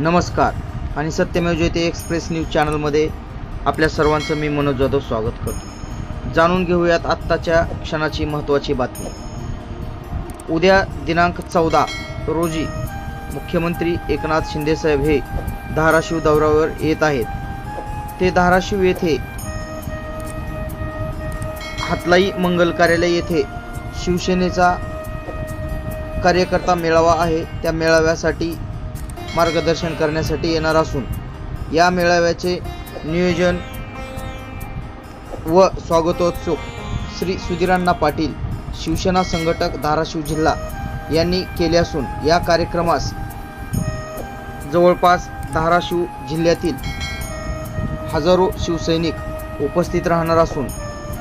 नमस्कार. आणि सत्यमेव जयते express news चॅनलमध्ये आपल्या सर्वांचं मी मनोज जाधव स्वागत करतो. जाणून घेऊयात आत्ताच्या क्षणाची महत्त्वाची बातमी. उद्या दिनांक चौदा रोजी मुख्यमंत्री एकनाथ शिंदेसाहेब हे धाराशिव दौऱ्यावर येत आहेत. ते धाराशिव येथे हातलाई मंगल कार्यालय येथे शिवसेनेचा कार्यकर्ता मेळावा आहे. त्या मेळाव्यासाठी मार्गदर्शन करण्यासाठी येणार असून या मेळाव्याचे नियोजन व स्वागतोत्सव श्री सुधीरांना पाटील शिवसेना संघटक धाराशिव जिल्हा यांनी केले असून या कार्यक्रमास जवळपास धाराशिव जिल्ह्यातील हजारो शिवसैनिक उपस्थित राहणार असून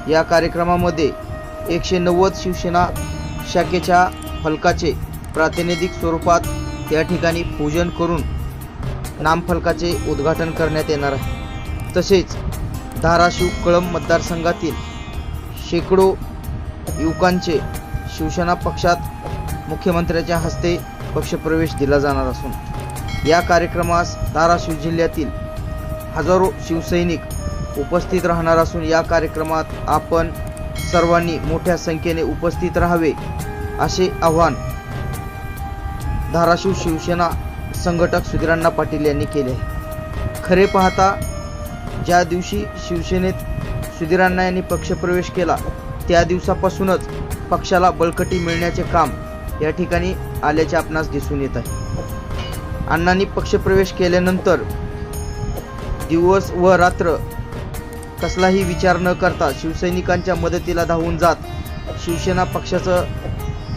या कार्यक्रमामध्ये एकशे नव्वद शिवसेना शाखेच्या फलकाचे प्रातिनिधिक स्वरूपात त्या ठिकाणी पूजन करून नामफलकाचे उद्घाटन करण्यात येणार आहे. तसेच धाराशिव कळंब मतदारसंघातील शेकडो युवकांचे शिवसेना पक्षात मुख्यमंत्र्याच्या हस्ते पक्षप्रवेश दिला जाणार असून या कार्यक्रमास धाराशिव जिल्ह्यातील हजारो शिवसैनिक उपस्थित राहणार असून या कार्यक्रमात आपण सर्वांनी मोठ्या संख्येने उपस्थित राहावे असे आव्हान धाराशिव शिवसेना संघटक सुधीरांना पाटील यांनी केले. खरे पाहता ज्या दिवशी शिवसेनेत सुधीरांना यांनी पक्षप्रवेश केला त्या दिवसापासूनच पक्षाला बळकटी मिळण्याचे काम या ठिकाणी आल्याचे आपणास दिसून येत आहे. अण्णांनी पक्षप्रवेश केल्यानंतर दिवस व रात्र कसलाही विचार न करता शिवसैनिकांच्या मदतीला धावून जात शिवसेना पक्षाचं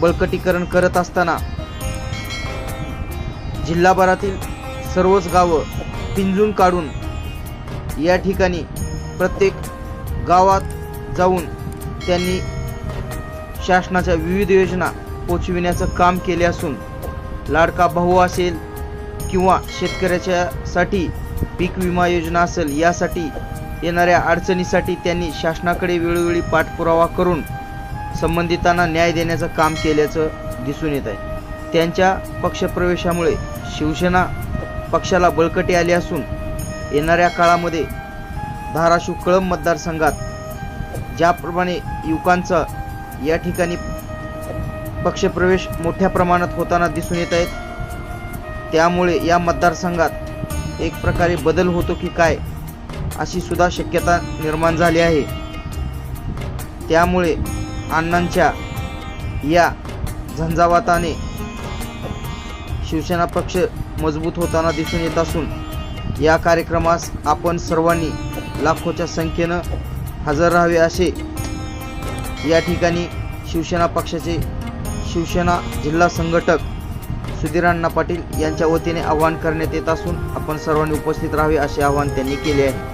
बळकटीकरण करत असताना जिल्हाभरातील सर्वच गावं पिंजून काढून या ठिकाणी प्रत्येक गावात जाऊन त्यांनी शासनाच्या विविध योजना पोचविण्याचं काम केले असून लाडका भाऊ असेल किंवा शेतकऱ्याच्यासाठी पीक विमा योजना असेल यासाठी येणाऱ्या अडचणीसाठी त्यांनी शासनाकडे वेळोवेळी पाठपुरावा करून संबंधितांना न्याय देण्याचं काम केल्याचं दिसून येत आहे. त्यांच्या पक्षप्रवेशामुळे शिवसेना पक्षाला बळकटी आली असून येणाऱ्या काळामध्ये धाराशिव कळंब मतदारसंघात ज्याप्रमाणे युवकांचा या ठिकाणी पक्षप्रवेश मोठ्या प्रमाणात होताना दिसून येत आहेत त्यामुळे या मतदारसंघात एक प्रकारे बदल होतो की काय अशी सुद्धा शक्यता निर्माण झाली आहे. त्यामुळे अण्णांच्या या झंझावाताने शिवसेना पक्ष मजबूत होताना दिसून येत असून या कार्यक्रमास आपण सर्वांनी लाखोच्या संख्येनं हजर राहावे असे या ठिकाणी शिवसेना पक्षाचे शिवसेना जिल्हा संघटक सुधीरांना पाटील यांच्या वतीने आवाहन करण्यात येत असून आपण सर्वांनी उपस्थित राहावे असे आवाहन त्यांनी केले आहे.